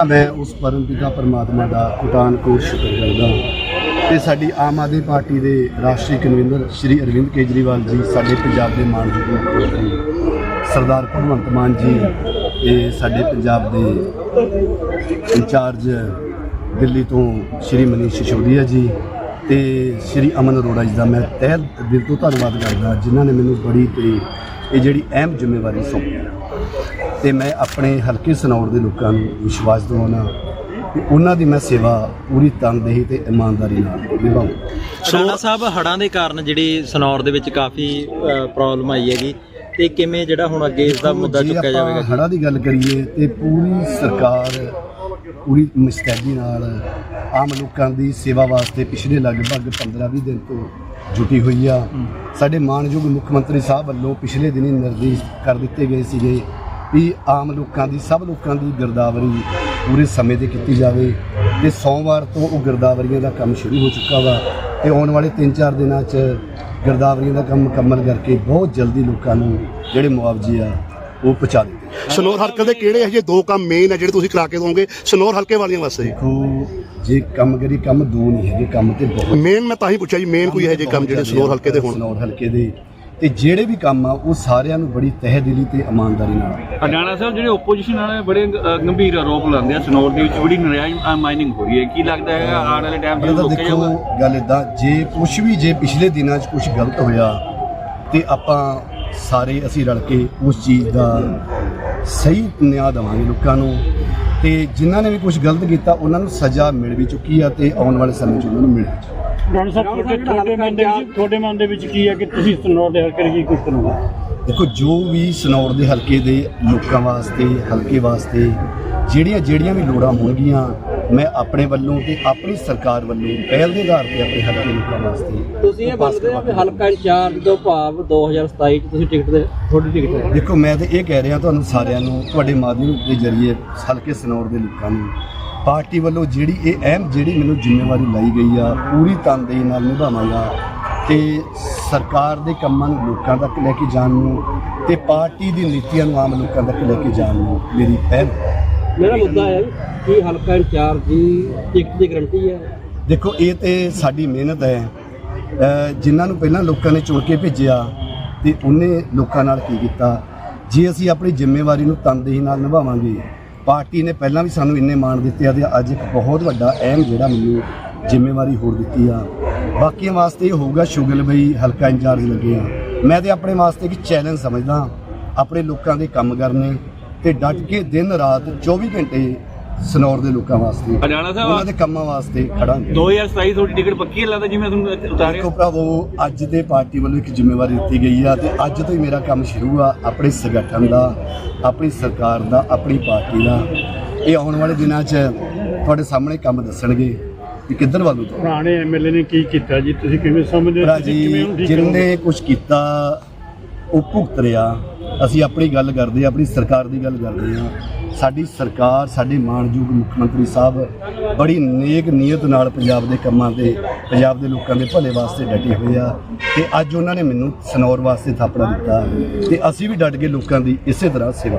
ਮੈਂ ਉਸ ਪਰਮ ਪਿਤਾ ਪਰਮਾਤਮਾ ਦਾ ਕੋਟਾਨ ਕੋਟ ਸ਼ੁਕਰ ਕਰਦਾ ਤੇ ਸਾਡੀ ਆਮ ਆਦਮੀ ਪਾਰਟੀ ਦੇ ਰਾਸ਼ਟਰੀ ਕਨਵੀਨਰ ਸ਼੍ਰੀ ਅਰਵਿੰਦ ਕੇਜਰੀਵਾਲ ਜੀ ਸਾਡੇ ਪੰਜਾਬ ਦੇ ਮਾਨਯੋਗ ਮੁੱਖ ਮੰਤਰੀ ਸਰਦਾਰ ਭਗਵੰਤ ਮਾਨ ਜੀ, ਇਹ ਸਾਡੇ ਪੰਜਾਬ ਦੇ ਇੰਚਾਰਜ ਦਿੱਲੀ ਤੋਂ ਸ਼੍ਰੀ ਮਨੀਸ਼ ਸਿਸੋਦੀਆ ਜੀ ਤੇ ਸ਼੍ਰੀ ਅਮਨ ਅਰੋੜਾ ਜੀ ਦਾ ਮੈਂ ਤਹਿ ਦਿਲ ਤੋਂ ਧੰਨਵਾਦ ਕਰਦਾ ਜਿਨ੍ਹਾਂ ਨੇ ਮੈਨੂੰ ਬੜੀ ਤੇ ਇਹ ਜਿਹੜੀ ਅਹਿਮ ਜ਼ਿੰਮੇਵਾਰੀ ਸੌਂਪੀ ਤੇ ਮੈਂ ਆਪਣੇ ਹਲਕੇ ਸਨੌਰ ਦੇ ਲੋਕਾਂ ਨੂੰ ਵਿਸ਼ਵਾਸ ਦਿਵਾਉਣਾ ਕਿ ਉਹਨਾਂ ਦੀ ਮੈਂ ਸੇਵਾ ਪੂਰੀ ਤਨਦੇਹੀ ਤੇ ਇਮਾਨਦਾਰੀ ਨਾਲ ਨਿਭਾਉਂ ਰਾਣਾ ਸਾਹਿਬ ਹੜਾਂ ਦੇ ਕਾਰਨ ਜਿਹੜੀ ਸਨੌਰ ਦੇ ਵਿੱਚ ਕਾਫੀ ਪ੍ਰੋਬਲਮ ਆਈ ਹੈਗੀ ਤੇ ਕਿਵੇਂ ਜਿਹੜਾ ਹੁਣ ਅੱਗੇ ਇਸ ਦਾ ਮੁੱਦਾ ਚੁੱਕਿਆ ਜਾਵੇਗਾ? ਜੀ? ਹੜ੍ਹਾਂ ਦੀ ਗੱਲ ਕਰੀਏ ਤੇ ਪੂਰੀ ਸਰਕਾਰ ਪੂਰੀ ਮੁਸਤੈਦੀ ਨਾਲ ਆਮ ਲੋਕਾਂ ਦੀ ਸੇਵਾ ਵਾਸਤੇ ਪਿਛਲੇ ਲਗਭਗ 15-20 ਦਿਨ ਤੋਂ ਜੁਟੀ ਹੋਈ ਆ। ਸਾਡੇ ਮਾਨਯੋਗ ਮੁੱਖ ਮੰਤਰੀ ਸਾਹਿਬ ਵੱਲੋਂ ਪਿਛਲੇ ਦਿਨੀ ਨਿਰਦੇਸ਼ ਕਰ ਦਿੱਤੇ ਗਏ ਸੀਗੇ ਵੀ ਆਮ ਲੋਕਾਂ ਦੀ ਸਭ ਲੋਕਾਂ ਦੀ ਗਿਰਦਾਵਰੀ ਪੂਰੇ ਸਮੇਂ ਤੇ ਕੀਤੀ ਜਾਵੇ ਤੇ ਸੋਮਵਾਰ ਤੋਂ ਉਹ ਗਿਰਦਾਵਰੀਆਂ ਦਾ ਕੰਮ ਸ਼ੁਰੂ ਹੋ ਚੁੱਕਾ ਵਾ ਤੇ ਆਉਣ ਵਾਲੇ 3-4 ਦਿਨਾਂ 'ਚ ਗਿਰਦਾਵਰੀਆਂ ਦਾ ਕੰਮ ਮੁਕੰਮਲ ਕਰਕੇ ਬਹੁਤ ਜਲਦੀ ਲੋਕਾਂ ਨੂੰ ਜਿਹੜੇ ਮੁਆਵਜ਼ੇ ਆ ਉਹ ਪਹੁੰਚਾ ਦਿੱਤੇ ਸਨੌਰ ਹਲਕੇ ਦੇ ਕਿਹੜੇ ਇਹੋ ਜਿਹੇ ਦੋ ਕੰਮ ਮੇਨ ਆ ਜਿਹੜੇ ਤੁਸੀਂ ਕਰਾ ਕੇ ਦੋਗੇ। ਸਨੌਰ ਹਲਕੇ ਵਾਲੀਆਂ ਵਾਸਤੇ। ਦੇਖੋ ਜੇ ਕੰਮ ਕਰੀ ਕੰਮ ਦੋ ਨਹੀਂ ਹੈਗੇ ਕੰਮ ਤੇ ਬਹੁਤ ਮੇਨ ਮੈਂ ਤਾਂ ਹੀ ਪੁੱਛਿਆ ਜੀ ਮੇਨ ਕੋਈ ਇਹੋ ਜਿਹੇ ਕੰਮ ਜਿਹੜੇ ਸਨੌਰ ਹਲਕੇ ਦੇ ਹੋਣ। ਸਨੌਰ ਹਲਕੇ ਦੇ ਤੇ ਜਿਹੜੇ ਵੀ ਕੰਮ ਆ ਉਹ ਸਾਰਿਆਂ ਨੂੰ ਬੜੀ ਤਹਿ ਦਿਲੀ ਤੇ ਇਮਾਨਦਾਰੀ ਨਾਲ। ਹਰਿਆਣਾ ਸਾਹਿਬ ਜਿਹੜੇ ਓਪੋਜੀਸ਼ਨ ਵਾਲੇ ਬੜੇ ਗੰਭੀਰ ਆਰੋਪ ਲਾਉਂਦੇ ਆ ਸਨੌਰ ਦੇ ਵਿੱਚ ਬੜੀ ਨਜਾਇਜ਼ ਮਾਈਨਿੰਗ ਹੋ ਰਹੀ ਹੈ। ਕੀ ਲੱਗਦਾ ਹੈ ਆਉਣ ਵਾਲੇ ਟਾਈਮ 'ਚ ਦੇਖੋ ਜਾਊਗਾ ਗੱਲ ਇਦਾਂ ਜੇ ਕੁਝ ਵੀ ਜੇ ਪਿਛਲੇ ਦਿਨਾਂ 'ਚ ਕੁਝ ਗਲਤ ਹੋਇਆ ਤੇ ਆਪਾਂ ਸਾਰੇ ਅਸੀਂ ਰਲ ਕੇ ਉਸ ਚੀਜ਼ ਦਾ ਸਹੀ ਨਿਆਂ ਦੇਵਾਂਗੇ ਲੋਕਾਂ ਨੂੰ। ਤੇ ਜਿਨ੍ਹਾਂ ਨੇ ਵੀ ਕੁਝ ਗਲਤ ਕੀਤਾ ਉਹਨਾਂ ਨੂੰ ਸਜ਼ਾ ਮਿਲ ਵੀ ਚੁੱਕੀ ਆ ਤੇ ਆਉਣ ਵਾਲੇ ਸਮੇਂ 'ਚ ਉਹਨਾਂ ਨੂੰ ਮਿਲੇਗੀ ਰਾਣਾ ਸਾਹਿਬ ਤੁਹਾਡੇ ਤੁਹਾਡੇ ਮਨ ਦੇ ਵਿੱਚ ਤੁਹਾਡੇ ਮਨ ਦੇ ਵਿੱਚ ਕੀ ਹੈ ਕਿ ਤੁਸੀਂ ਸਨੌਰ ਦੇ ਹਲਕੇ ਲਈ ਕੀ ਕੁਝ ਕਰੋਗੇ ਦੇਖੋ ਜੋ ਵੀ ਸਨੌਰ ਦੇ ਹਲਕੇ ਦੇ ਲੋਕਾਂ ਵਾਸਤੇ ਹਲਕੇ ਵਾਸਤੇ ਜਿਹੜੀਆਂ ਜਿਹੜੀਆਂ ਵੀ ਲੋੜਾਂ ਹੋਣਗੀਆਂ ਮੈਂ ਆਪਣੇ ਵੱਲੋਂ ਤੇ ਆਪਣੀ ਸਰਕਾਰ ਵੱਲੋਂ ਪਹਿਲ ਦੇ ਆਧਾਰ ਤੇ ਆਪਣੇ ਹਲਕੇ ਲੋਕਾਂ ਵਾਸਤੇ ਤੁਸੀਂ ਇਹ ਮੰਨਦੇ ਹੋ ਕਿ ਹਲਕਾ ਇੰਚਾਰਜ ਤੋਂ ਭਾਵ 2027 ਚ ਤੁਸੀਂ ਟਿਕਟ ਦੇ ਤੁਹਾਡੀ ਟਿਕਟ ਹੈ। ਦੇਖੋ ਮੈਂ ਤੇ ਇਹ ਕਹਿ ਰਿਹਾ ਤੁਹਾਨੂੰ ਸਾਰਿਆਂ ਨੂੰ ਤੁਹਾਡੇ ਮਾਧਿਅਮ ਦੇ ਜ਼ਰੀਏ ਹਲਕੇ ਸਨੌਰ ਦੇ ਲੋਕਾਂ ਨੂੰ ਪਾਰਟੀ ਵੱਲੋਂ ਜਿਹੜੀ ਇਹ ਅਹਿਮ ਜਿਹੜੀ ਮੈਨੂੰ ਜ਼ਿੰਮੇਵਾਰੀ ਲਾਈ ਗਈ ਆ ਪੂਰੀ ਤਨਦੇਹੀ ਨਾਲ ਨਿਭਾਵਾਂਗਾ ਤੇ ਸਰਕਾਰ ਦੇ ਕੰਮਾਂ ਨੂੰ ਲੋਕਾਂ ਤੱਕ ਲੈ ਕੇ ਜਾਣ ਨੂੰ ਤੇ ਪਾਰਟੀ ਦੀ ਨੀਤੀਆਂ ਨੂੰ ਆਮ ਲੋਕਾਂ ਤੱਕ ਲੈ ਕੇ ਜਾਣ ਨੂੰ ਮੇਰੀ ਪਹਿਲ। ਮੇਰਾ ਮੁੱਦਾ ਹੈ ਕਿ ਹਲਕਾ ਇੰਚਾਰਜ ਦੀ ਟਿਕਟ ਦੀ ਗਰੰਟੀ ਹੈ। ਦੇਖੋ ਇਹ ਤੇ ਸਾਡੀ ਮਿਹਨਤ ਹੈ। ਜਿਨ੍ਹਾਂ ਨੂੰ ਪਹਿਲਾਂ ਲੋਕਾਂ ਨੇ ਚੁਣ ਕੇ ਭੇਜਿਆ ਤੇ ਉਹਨੇ ਲੋਕਾਂ ਨਾਲ ਕੀ ਕੀਤਾ? ਜੇ ਅਸੀਂ ਆਪਣੀ ਜ਼ਿੰਮੇਵਾਰੀ ਨੂੰ ਤਨਦੇਹੀ ਨਾਲ ਨਿਭਾਵਾਂਗੇ ਪਾਰਟੀ ਨੇ ਪਹਿਲਾਂ ਵੀ ਸਾਨੂੰ ਇੰਨੇ ਮਾਣ ਦਿੱਤੇ ਆ ਤੇ ਅੱਜ ਇੱਕ ਬਹੁਤ ਵੱਡਾ ਅਹਿਮ ਜਿਹੜਾ ਮੈਨੂੰ ਜ਼ਿੰਮੇਵਾਰੀ ਹੋਰ ਦਿੱਤੀ ਆ। ਬਾਕੀਆਂ ਵਾਸਤੇ ਇਹ ਹੋਊਗਾ ਸ਼ੁਗਲ ਬਈ ਹਲਕਾ ਇੰਚਾਰਜ ਲੱਗੇ ਆ। ਮੈਂ ਤੇ ਆਪਣੇ ਵਾਸਤੇ ਇੱਕ ਚੈਲੰਜ ਸਮਝਦਾ। ਆਪਣੇ ਲੋਕਾਂ ਦੇ ਕੰਮ ਕਰਨੇ ਤੇ ਡਟ ਕੇ ਦਿਨ ਰਾਤ 24 ਘੰਟੇ ਸਨੌਰ ਦੇ ਲੋਕਾਂ ਵਾਸਤੇ ਹਰਿਆਣਾ ਸਾਹਿਬ ਉਹਨਾਂ ਦੇ ਕੰਮਾਂ ਵਾਸਤੇ ਖੜਾਂਗੇ। 2027 ਤੁਹਾਡੀ ਟਿਕਟ ਪੱਕੀ ਹੈ ਲੱਗਦਾ ਜਿਵੇਂ ਤੁਹਾਨੂੰ ਉਤਾਰਿਆ? ਦੇਖੋ ਭਰਾਵੋ ਅੱਜ ਦੇ ਪਾਰਟੀ ਵੱਲੋਂ ਇੱਕ ਜ਼ਿੰਮੇਵਾਰੀ ਦਿੱਤੀ ਗਈ ਆ ਤੇ ਅੱਜ ਤੋਂ ਹੀ ਮੇਰਾ ਕੰਮ ਸ਼ੁਰੂ ਆ ਆਪਣੇ ਸੰਗਠਨ ਦਾ ਆਪਣੀ ਸਰਕਾਰ ਦਾ ਆਪਣੀ ਪਾਰਟੀ ਦਾ। ਇਹ ਆਉਣ ਵਾਲੇ ਦਿਨਾਂ 'ਚ ਤੁਹਾਡੇ ਸਾਹਮਣੇ ਕੰਮ ਦੱਸਣਗੇ ਕਿ ਕਿੱਧਰ ਵੱਲ ਨੂੰ ਤੋਂ ਪੁਰਾਣੇ ਐਮਐਲਏ ਨੇ ਕੀ ਕੀਤਾ ਜੀ? ਤੁਸੀਂ ਕਿਵੇਂ ਸਮਝਦੇ ਹੋ? ਜੀ? ਜਿੰਨੇ ਕੁਝ ਕੀਤਾ ਉਹ ਭੁਗਤ ਰਿਹਾ। ਅਸੀਂ ਆਪਣੀ ਗੱਲ ਕਰਦੇ ਆ ਆਪਣੀ ਸਰਕਾਰ ਦੀ ਗੱਲ ਕਰਦੇ ਆ ਸਾਡੀ ਸਰਕਾਰ, ਸਾਡੇ ਮਾਣਯੋਗ ਮੁੱਖ ਮੰਤਰੀ ਸਾਹਿਬ ਬੜੀ ਨੇਕ ਨੀਅਤ ਨਾਲ ਪੰਜਾਬ ਦੇ ਕੰਮਾਂ ਤੇ, ਪੰਜਾਬ ਦੇ ਲੋਕਾਂ ਦੇ ਭਲੇ ਵਾਸਤੇ ਡਟੇ ਹੋਏ ਆ ਤੇ ਅੱਜ ਉਹਨਾਂ ਨੇ ਮੈਨੂੰ ਸਨੌਰ ਵਾਸਤੇ ਥਾਪੜਾ ਦਿੱਤਾ ਤੇ ਅਸੀਂ ਵੀ ਡਟ ਕੇ ਲੋਕਾਂ ਦੀ ਇਸੇ ਤਰ੍ਹਾਂ ਸੇਵਾ।